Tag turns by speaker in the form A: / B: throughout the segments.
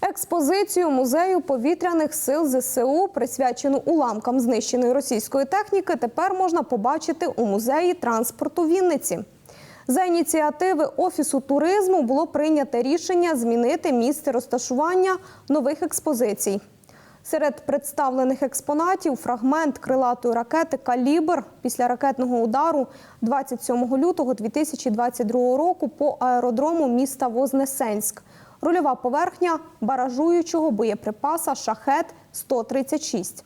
A: Експозицію музею повітряних сил ЗСУ, присвячену уламкам знищеної російської техніки, тепер можна побачити у музеї транспорту Вінниці. За ініціативи Офісу туризму було прийнято рішення змінити місце розташування нових експозицій. Серед представлених експонатів фрагмент крилатої ракети Калібр після ракетного удару 27 лютого 2022 року по аеродрому міста Вознесенськ. Рульова поверхня баражуючого боєприпаса Шахет 136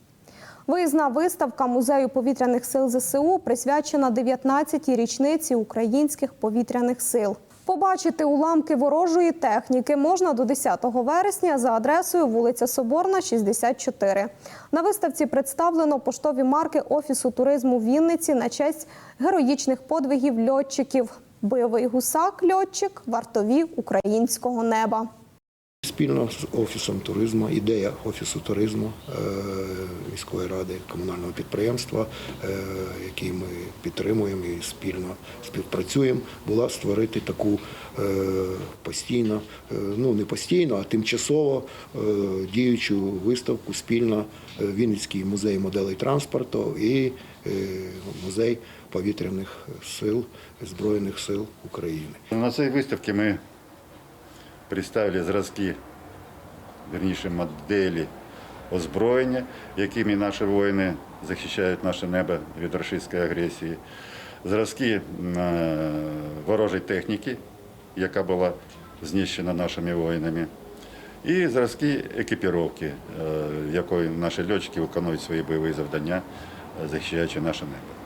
A: Виїзна виставка музею повітряних сил ЗСУ присвячена 19-й річниці українських повітряних сил. Побачити уламки ворожої техніки можна до 10 вересня за адресою вулиця Соборна, 64. На виставці представлено поштові марки Офісу туризму Вінниці на честь героїчних подвигів льотчиків. Бойовий гусак, льотчик, вартові українського неба.
B: Спільно з офісом туризму, ідея офісу туризму е, міської ради комунального підприємства, е, який підтримуємо і спільно співпрацюємо, була створити таку е, постійно, е, ну не постійно, а тимчасово е, діючу виставку спільно Вінницький музей моделей транспорту і музей повітряних сил Збройних сил України.
C: На цій виставці ми представили зразки, верніше моделі озброєння, якими наші воїни захищають наше небо від російської агресії, зразки е, ворожої техніки, яка була знищена нашими воїнами, і зразки екіпіровки, е, якою наші льотчики виконують свої бойові завдання, е, захищаючи наше небо.